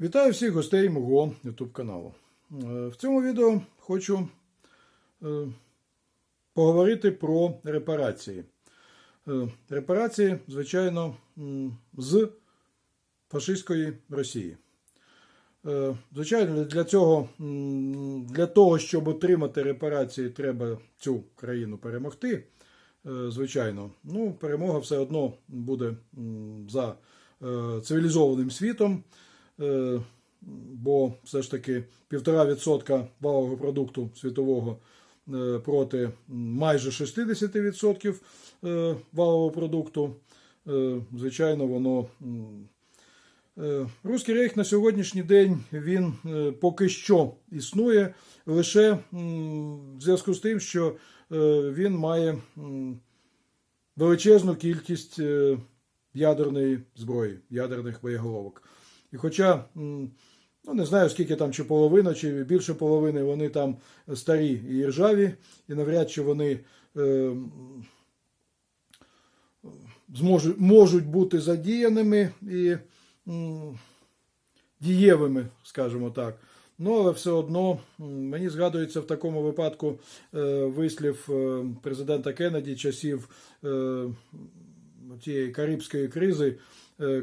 Вітаю всіх гостей мого YouTube каналу. Е, В цьому відео хочу е, поговорити про репарації. Е, Репарації, звичайно, з фашистської Росії. Звичайно, для цього, для того, щоб отримати репарації, треба цю країну перемогти. Звичайно, ну, перемога все одно буде за цивілізованим світом. Е, бо все ж таки півтора відсотка валового продукту світового е, проти майже 60% е, валового продукту. Звичайно, воно. Руський рейх на сьогоднішній день він поки що існує лише в зв'язку з тим, що він має величезну кількість ядерної зброї, ядерних боєголовок. І хоча, ну не знаю, скільки там, чи половина, чи більше половини, вони там старі і ржаві, і навряд чи вони е, зможуть, можуть бути задіяними і м, дієвими, скажімо так. Ну, але все одно мені згадується в такому випадку е, вислів е, президента Кеннеді часів е, тієї карибської кризи,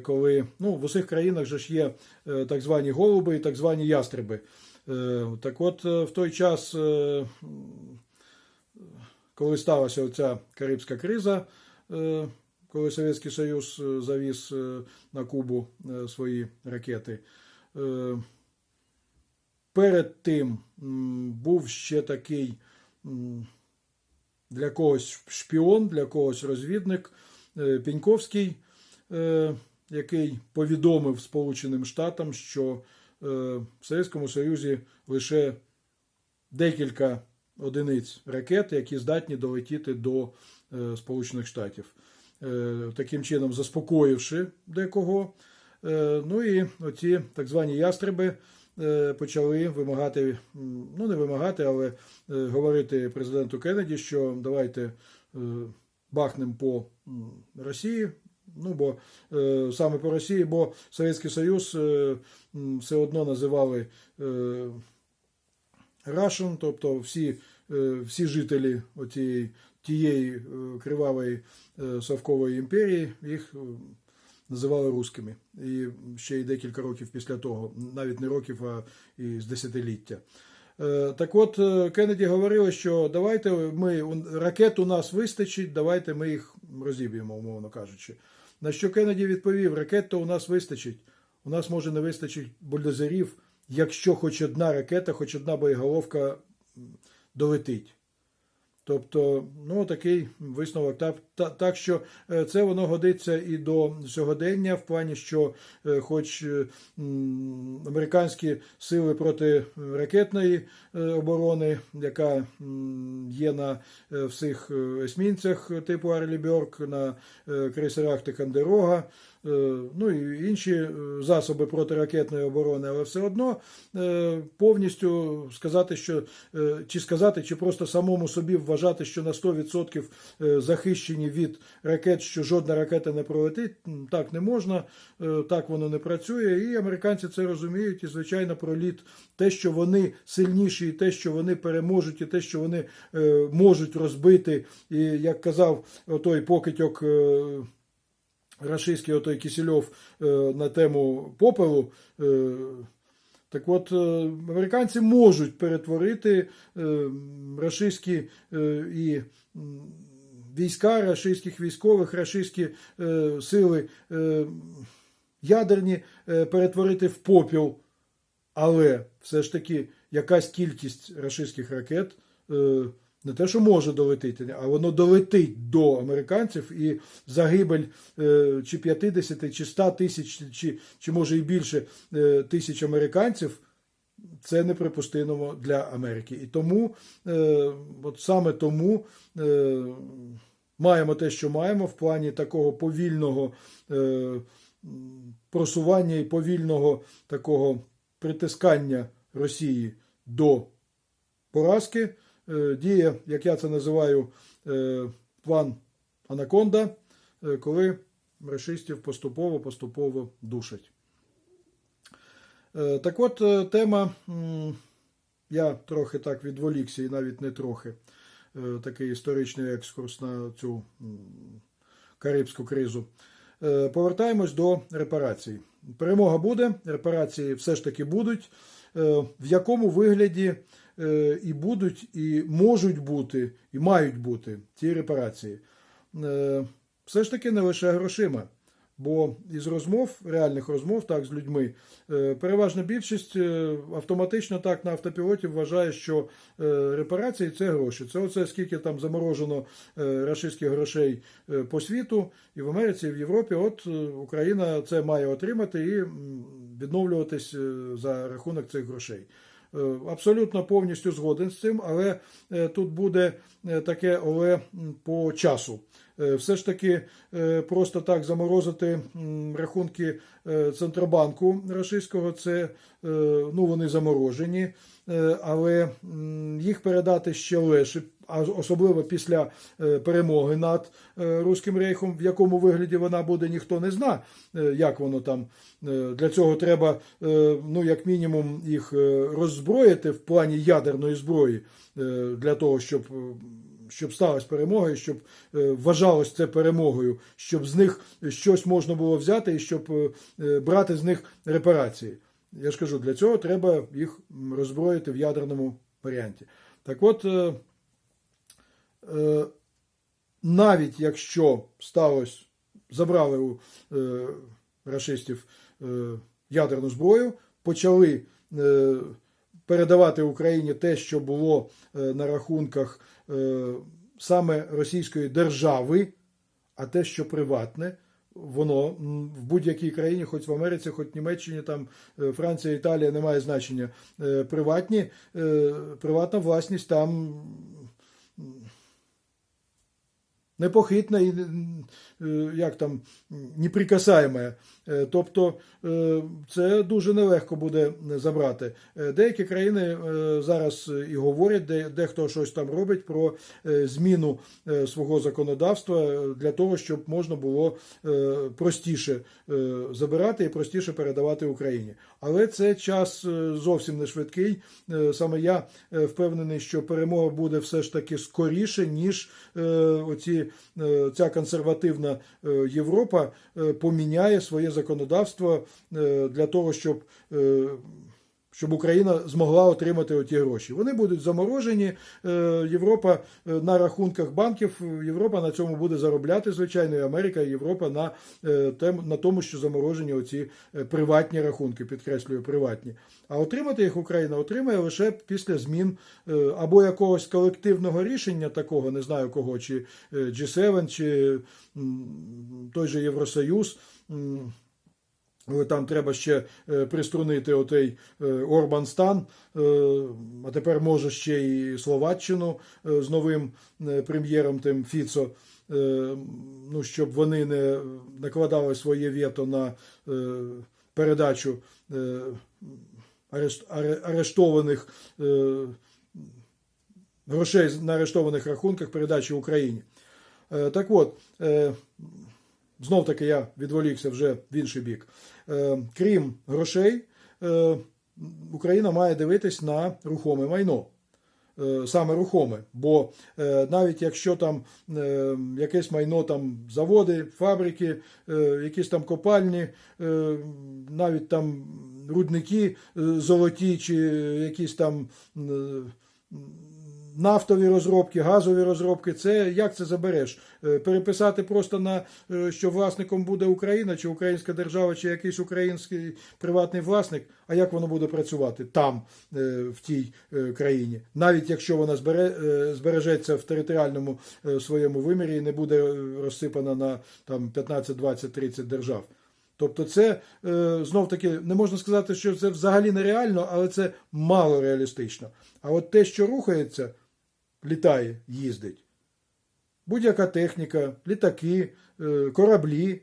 коли ну, в усіх країнах же ж є е, так звані голуби і так звані ястреби. Е, Так от е, в той час, е, коли сталася ця карибська криза, е, коли Совєтський Союз е, завіз е, на Кубу е, свої ракети, е, перед тим був ще такий для когось шпіон, для когось розвідник е, Піньковський, е, який повідомив Сполученим Штатам, що е, в Совєтському Союзі лише декілька одиниць ракет, які здатні долетіти до е, Сполучених Штатів. Е, Таким чином, заспокоївши декого. Е, Ну і оці так звані ястреби е, почали вимагати, ну не вимагати, але е, говорити президенту Кеннеді, що давайте е, бахнемо по Росії. Ну, бо е, саме по Росії, бо Совєтський Союз е, все одно називали е, Russian, тобто всі, е, всі жителі оцієї, тієї е, кривавої е, совкової імперії їх е, називали русскими. І ще й декілька років після того, навіть не років, а і з десятиліття. Е, Так от е, Кеннеді говорили, що давайте ми ракет у нас вистачить, давайте ми їх розіб'ємо, умовно кажучи. На що Кеннеді відповів: ракет то у нас вистачить. У нас може не вистачить бульдозерів, якщо хоч одна ракета, хоч одна боєголовка долетить. Тобто, ну такий висновок. Так, так, що е, це воно годиться і до сьогодення, в плані, що, е, хоч е, американські сили проти ракетної оборони, яка є на всіх есмінцях типу Арлі Бьорк, на крейсерах Тикандерога, ну і інші е, засоби протиракетної оборони, але все одно е, повністю сказати, що е, чи сказати, чи просто самому собі вважати, що на 100% е, захищені від ракет, що жодна ракета не пролетить, так не можна, е, так воно не працює. І американці це розуміють. І, звичайно, проліт те, що вони сильніші, і те, що вони переможуть, і те, що вони е, можуть розбити. І як казав той покидьок. Рашистський отой Кисельов е, на тему попелу. е, Так от, е, американці можуть перетворити рашистські і війська рашистських військових, рашистські сили ядерні перетворити в попіл. Але все ж таки якась кількість рашистських ракет не те, що може долетіти, а воно долетить до американців і загибель е, чи 50, чи 100 тисяч, чи, чи може і більше е, тисяч американців. Це неприпустимо для Америки. І тому, е, от саме тому е, маємо те, що маємо в плані такого повільного е, просування і повільного такого притискання Росії до поразки. Е, Діє, як я це називаю, е, план Анаконда, е, коли расистів поступово-поступово душать. Так от тема, я трохи так відволікся і навіть не трохи. Такий історичний екскурс на цю Карибську кризу. Повертаємось до репарацій. Перемога буде, репарації все ж таки будуть. В якому вигляді і будуть, і можуть бути, і мають бути ці репарації? Е, Все ж таки не лише грошима. Бо із розмов, реальних розмов, так, з людьми, е, переважна більшість е, автоматично так на автопілоті вважає, що е, репарації це гроші. Це оце скільки там заморожено е, рашистських грошей е, по світу, і в Америці, і в Європі. От е, Україна це має отримати і відновлюватись е, за рахунок цих грошей. Е, Абсолютно повністю згоден з цим, але е, тут буде е, таке але по часу. Все ж таки просто так заморозити рахунки Центробанку рашистського, це ну, вони заморожені, але їх передати ще легше, а особливо після е, перемоги над е, Руським рейхом, в якому вигляді вона буде, ніхто не знає, е, як воно там. Для цього треба, ну, як мінімум, їх роззброїти в плані ядерної зброї, для того, щоб. Щоб сталася перемога, і щоб вважалось це перемогою, щоб з них щось можна було взяти і щоб брати з них репарації. Я ж кажу, для цього треба їх роззброїти в ядерному варіанті. Так от, навіть якщо сталося, забрали у е, рашистів е, ядерну зброю, почали е, передавати Україні те, що було е, на рахунках е, саме Російської держави, а те, що приватне. Воно в будь-якій країні, хоч в Америці, хоч в Німеччині, там е, Франція, Італія, не має значення. Е, Приватні, е, приватна власність там непохитна і е, як там неприкасаєма. Е, Тобто е, це дуже нелегко буде забрати. Е, Деякі країни зараз і говорять, де дехто щось там робить про зміну свого законодавства для того, щоб можна було простіше забирати і простіше передавати Україні. Але це час зовсім не швидкий. Саме я впевнений, що перемога буде все ж таки скоріше, ніж оці, ця консервативна Європа поміняє своє законодавство е, для того, щоб. е, Щоб Україна змогла отримати оті гроші. Вони будуть заморожені. е, Європа на рахунках банків, Європа на цьому буде заробляти, звичайно, і Америка, і Європа на, на тому, що заморожені оці приватні рахунки, підкреслюю, приватні. А отримати їх Україна отримає лише після змін або якогось колективного рішення такого, не знаю кого, чи е, G7, чи той же Євросоюз. Але там треба ще е, приструнити отей е, Орбан стан, е, а тепер може ще і Словаччину з новим прем'єром тим Фіцо, ну, щоб вони не накладали своє вето на передачу арештованих грошей на арештованих рахунках передачі Україні. Так от, знов таки я відволікся вже в інший бік. Е, Крім грошей, е, Україна має дивитись на рухоме майно. Е, Саме рухоме, бо навіть якщо там якесь майно, там заводи, фабрики, якісь там копальні, навіть там рудники золоті чи якісь там нафтові розробки, газові розробки, це як це забереш? Е, Переписати просто на е, що власником буде Україна, чи Українська держава, чи якийсь український приватний власник. А як воно буде працювати там, е, в тій країні? Навіть якщо вона збере, збережеться в територіальному своєму вимірі і не буде розсипана на там 15, 20, 30 держав. Тобто, це знов таки не можна сказати, що це взагалі нереально, але це мало реалістично. А от те, що рухається, літає, їздить. Будь-яка техніка, літаки, е, кораблі.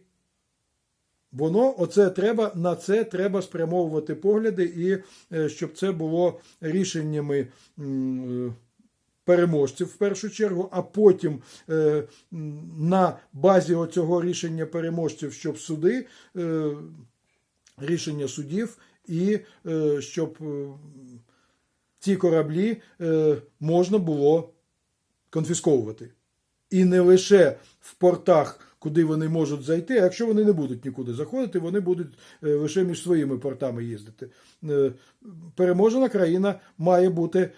Воно оце треба, на це треба спрямовувати погляди, і е, щоб це було рішеннями е, переможців в першу чергу, а потім на базі оцього рішення переможців, щоб суди рішення судів, і щоб ці кораблі е, можна було конфісковувати. І не лише в портах, куди вони можуть зайти, а якщо вони не будуть нікуди заходити, вони будуть е, лише між своїми портами їздити. Е, Переможена країна має бути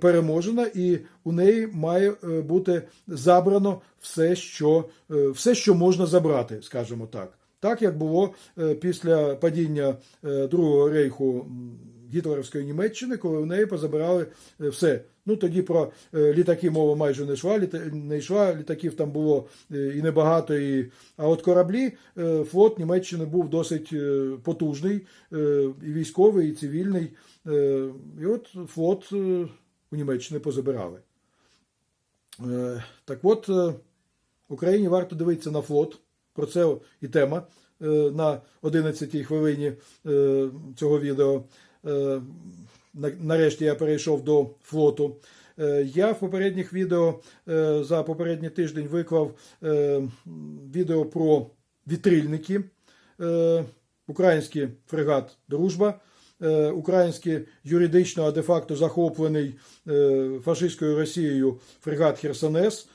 переможена, і у неї має бути забрано все, що, все, що можна забрати, скажімо так. Так як було після падіння Другого рейху гітлерівської Німеччини, коли в неї позабирали е, все. Ну тоді про е, літаки мова майже не йшла, літа- не йшла, літаків там було е, і небагато. І... А от кораблі, флот Німеччини був досить потужний, і військовий, і цивільний. І от флот у Німеччини позабирали. Так от, Україні варто дивитися на флот. Про це і тема на 11-й хвилині цього відео. Е, на- Нарешті я перейшов до флоту. Е, Я в попередніх відео е, за попередній тиждень виклав відео про вітрильники. Український фрегат Дружба, український юридично, а де-факто захоплений е, фашистською Росією фрегат Херсонес.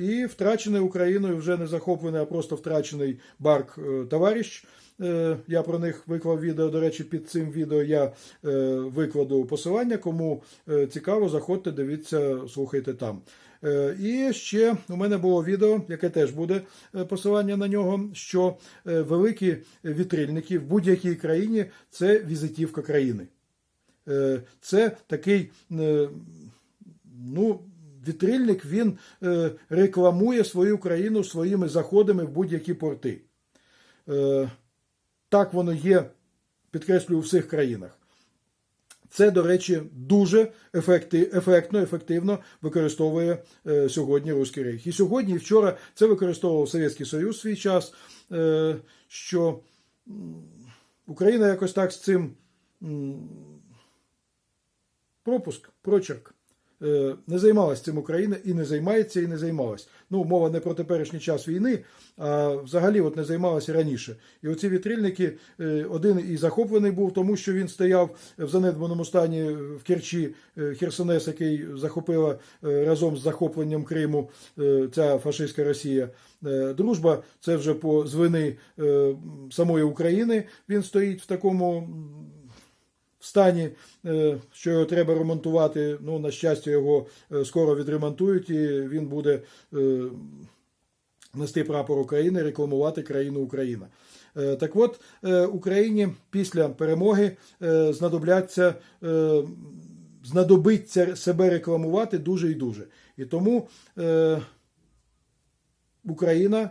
І втрачений Україною вже не захоплений, а просто втрачений Барк Товаріщ. Е, Я про них виклав відео. До речі, під цим відео я е, викладу посилання. Кому е, цікаво, заходьте, дивіться, слухайте там. Е, І ще у мене було відео, яке теж буде е, посилання на нього. Що е, великі вітрильники в будь-якій країні це візитівка країни. Е, Це такий, е, ну, вітрильник він е, рекламує свою країну своїми заходами в будь-які порти. Так воно є, підкреслюю, у всіх країнах. Це, до речі, дуже ефекти, ефектно, ефективно використовує е, сьогодні Руський Рейх. І сьогодні, і вчора це використовував Совєтський Союз свій час, е, що Україна якось так з цим м, пропуск, прочерк. Е, Не займалась цим Україна і не займається, і не займалась. Ну, мова не про теперішній час війни, а взагалі от не займалася раніше. І оці вітрильники, е, один і захоплений був, тому що він стояв в занедбаному стані в Керчі, е, Херсонес, який захопила разом з захопленням Криму ця фашистська Росія. Дружба це вже по з вини е, самої України. Він стоїть в такому. В стані, е, що його треба ремонтувати. Ну, на щастя, його е, скоро відремонтують, і він буде е, нести прапор України, рекламувати країну Україна. Так от, Україні після перемоги знадобляться, знадобиться себе рекламувати дуже і дуже. І тому Україна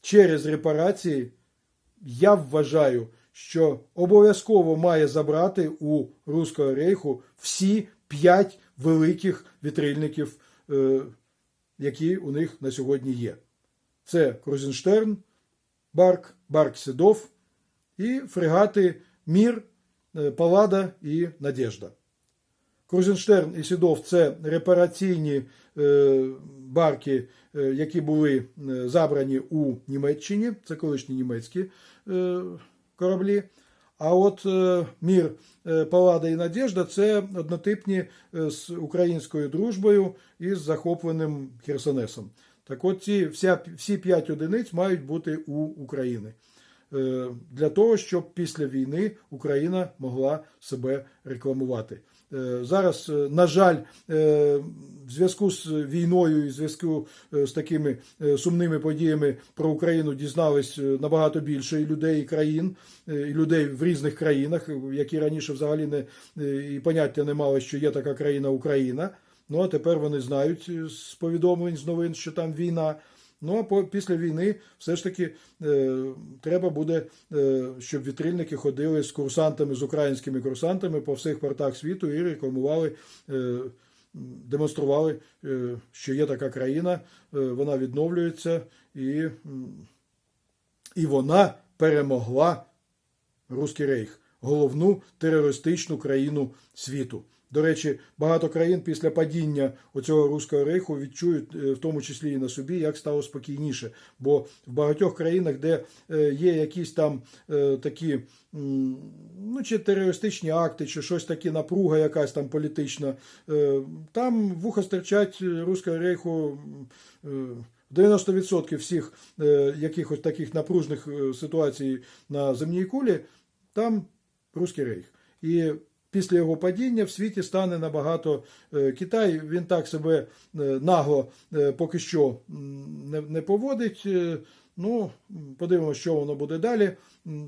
через репарації я вважаю, що обов'язково має забрати у Руського рейху всі п'ять великих вітрильників, е, які у них на сьогодні є. Це Крузенштерн, Барк, Барк Седов і фрегати Мір, е, Палада і Надежда. Крузенштерн і Сідов це репараційні е, барки, які були забрані у Німеччині, це колишні німецькі кораблі. А от е, Мір, е, Палада і Надежда це однотипні е, з українською дружбою і з захопленим Херсонесом. Так от ці вся, всі п'ять одиниць мають бути у України. Для того, щоб після війни Україна могла себе рекламувати. Е, Зараз, е, на жаль, е, в зв'язку з війною і в зв'язку з такими сумними подіями про Україну дізнались набагато більше і людей і країн, і людей в різних країнах, які раніше взагалі не і поняття не мали, що є така країна Україна. Ну а тепер вони знають з повідомлень з новин, що там війна. Ну а по, після війни все ж таки е, треба буде, е, щоб вітрильники ходили з курсантами, з українськими курсантами по всіх портах світу і рекламували, е, демонстрували, е, що є така країна, е, вона відновлюється і, і вона перемогла Руський Рейх, головну терористичну країну світу. До речі, багато країн після падіння оцього руського рейху відчують, е, в тому числі і на собі, як стало спокійніше. Бо в багатьох країнах, де е, є якісь там е, такі ну, чи терористичні акти, чи щось таке напруга, якась там політична, там вуха стирчать руського рейху. е, 90% всіх е, якихось таких напружних ситуацій на земній кулі, там Руський рейх. І після його падіння в світі стане набагато е, Китай. Він так себе е, нагло е, поки що не, поводить. Ну, подивимося, що воно буде далі.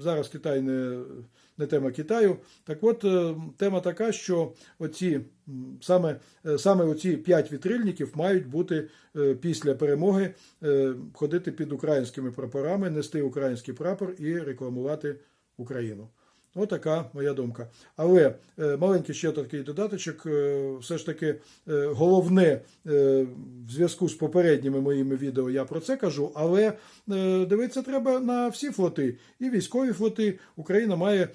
Зараз Китай не, не тема Китаю. Так от, тема така, що оці саме, саме оці п'ять вітрильників мають бути після перемоги ходити під українськими прапорами, нести український прапор і рекламувати Україну. Отака моя думка. Але е, маленький ще такий додаточок, е, все ж таки е, головне в зв'язку з попередніми моїми відео я про це кажу, але дивитися треба на всі флоти і військові флоти. Україна має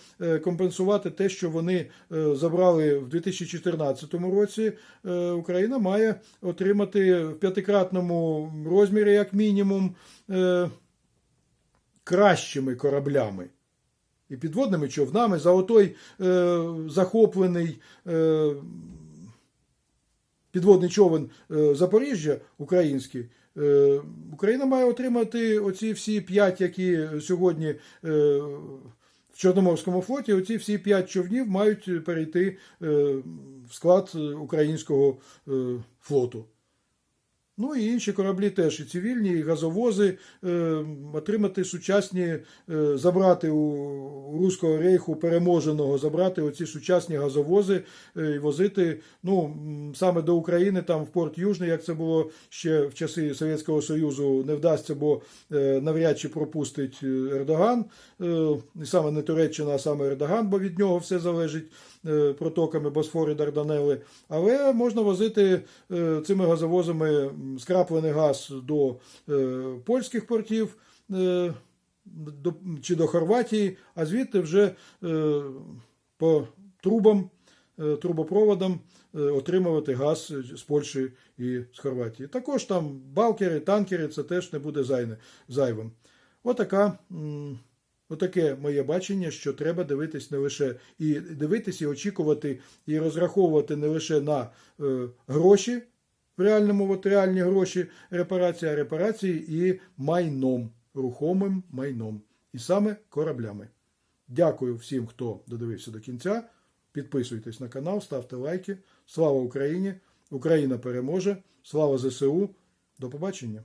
компенсувати те, що вони забрали в 2014 році. Україна має отримати в п'ятикратному розмірі, як мінімум, кращими кораблями і підводними човнами за отой е, захоплений е, підводний човен е, Запоріжжя український. Е, Україна має отримати оці всі п'ять, які сьогодні е, в Чорноморському флоті, оці всі п'ять човнів мають перейти е, в склад українського флоту. Ну і інші кораблі теж і цивільні, і газовози е, отримати сучасні, е, забрати у, руського рейху переможеного, забрати оці сучасні газовози е, і возити ну, саме до України, там в порт Южний, як це було ще в часи Совєтського Союзу, не вдасться, бо навряд чи пропустить Ердоган. І саме не Туреччина, а саме Ердоган, бо від нього все залежить протоками Босфори Дарданели. Але можна возити цими газовозами скраплений газ до е, польських портів е, до, чи до Хорватії, а звідти вже е, по трубам, трубопроводам отримувати газ з Польщі і з Хорватії. Також там балкери, танкери, це теж не буде зайвим. Отака. Отаке моє бачення, що треба дивитись не лише і дивитись, і очікувати, і розраховувати не лише на е, гроші, в реальному от реальні гроші репарації, а репарації і майном, рухомим майном, і саме кораблями. Дякую всім, хто додивився до кінця. Підписуйтесь на канал, ставте лайки. Слава Україні! Україна переможе! Слава ЗСУ! До побачення!